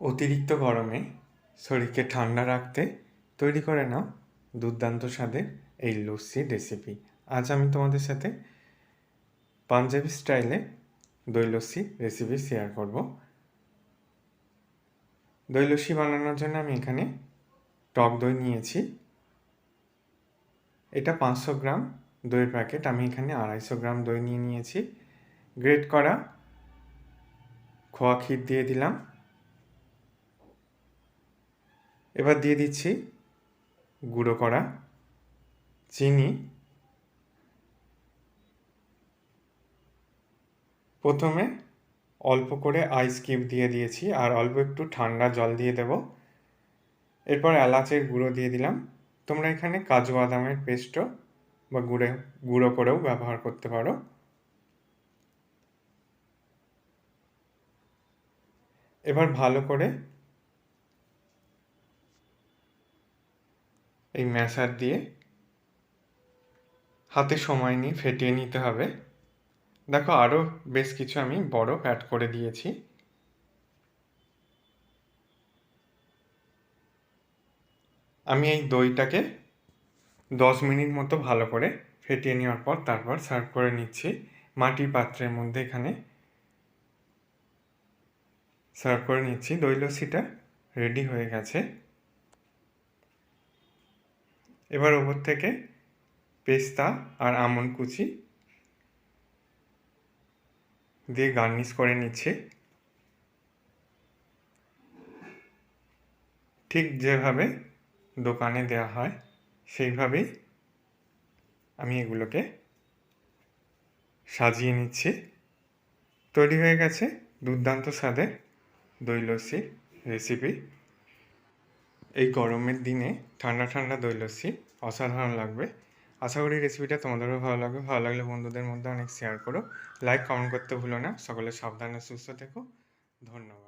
অতিরিক্ত গরমে শরীরকে ঠান্ডা রাখতে তৈরি করে নাও দুর্দান্ত স্বাদের এই লস্যির রেসিপি আজ আমি তোমাদের সাথে পাঞ্জাবি স্টাইলে দই লস্যি রেসিপি শেয়ার করব। দই লস্যি বানানোর জন্য আমি এখানে টক দই নিয়েছি। এটা পাঁচশো গ্রাম দইয়ের প্যাকেট। আমি এখানে আড়াইশো গ্রাম দই নিয়ে নিয়েছি। গ্রেট করা খোয়া ক্ষীর দিয়ে দিলাম। এবার দিয়ে দিচ্ছি গুঁড়ো করা চিনি। প্রথমে অল্প করে আইস কিউব দিয়ে দিয়েছি আর অল্প একটু ঠান্ডা জল দিয়ে দেব। এরপর এলাচের গুঁড়ো দিয়ে দিলাম। তোমরা এখানে কাজু বাদামের পেস্টও বা গুঁড়ে, গুঁড়ো করেও ব্যবহার করতে পারো। এবার ভালো করে এই ম্যাশার দিয়ে হাতে সময় নিয়ে ফেটিয়ে নিতে হবে। দেখো আরও বেশ কিছু আমি বরফ অ্যাড করে দিয়েছি। আমি এই দইটাকে দশ মিনিট মতো ভালো করে ফেটিয়ে নেওয়ার পর তারপর সার্ভ করে নিচ্ছি। মাটির পাত্রের মধ্যে এখানে সার্ভ করে নিচ্ছি। দই লস্যিটা রেডি হয়ে গেছে। এবার ওপর থেকে পেস্তা আর আমন্ড কুচি দিয়ে গার্নিশ করে নিচ্ছি। ঠিক যেভাবে দোকানে দেওয়া হয়, সেইভাবেই আমি এগুলোকে সাজিয়ে নিচ্ছি। তৈরি হয়ে গেছে দুর্দান্ত স্বাদের দই লস্যির রেসিপি এই গরমের দিনে ঠান্ডা ঠান্ডা দই লস্যি অসাধারণ লাগবে। আশা করি রেসিপিটা তোমাদেরও ভালো লাগবে। ভালো লাগলে বন্ধুদের মধ্যে অনেক শেয়ার করো। লাইক কমেন্ট করতে ভুলো না। সকলে সাবধানে সুস্থ থেকো। ধন্যবাদ।